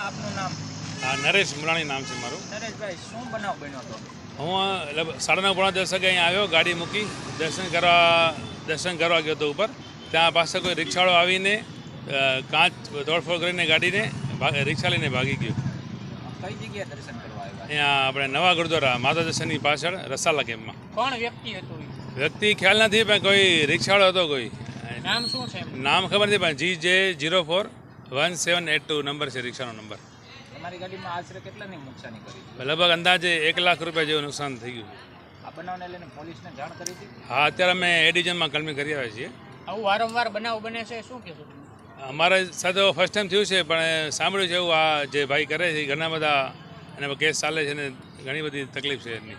આપનું નામ? આ નરેશ મુરાણી નામ છે મારું. નરેશભાઈ શું બનાવ બન્યો હતો હું સાડા નવ પોણા દસ વાગે અહીંયા આવ્યો ગાડી મૂકી દર્શન કરવા દર્શન કરવા ગયો હતો ઉપર. ત્યાં પાસે કોઈ રિક્ષાવાળો આવીને કાંચ તોડફોડ કરીને ગાડીને રિક્ષા લઈને ભાગી ગયો. કઈ જગ્યાએ દર્શન કરવા આવ્યા? અહીંયા આપણે નવા ગુરુદ્વારા માતા દર્શનની પાછળ રસાલા કેમ્પમાં. કોણ વ્યક્તિ હતું વ્યક્તિ ખ્યાલ નથી પણ કોઈ રિક્ષાવાળો હતો કોઈ. નામ શું છે નામ ખબર નથી પણ G J zero four. One seven eight two number છે રિક્ષાનો નંબર. તમારી ગાડીમાં આશરે કેટલાની નુકસાની કરી લગભગ અંદાજે એક લાખ રૂપિયા જેવું નુકસાન થઈ ગયું આ બનાવને લઈને પોલીસને જાણ કરી હતી? હા અત્યારે અમે એ ડિવિઝનમાં કલમી કરી આવ્યા છીએ. આવું વારંવાર બનાવ બને છે શું કહેશો અમારા સાથે ફર્સ્ટ ટાઈમ થયું છે પણ સાંભળ્યું છે એવું આ જે ભાઈ કરે છે એ ઘણા બધા એના કેસ ચાલે છે ને ઘણી બધી તકલીફ છે એમની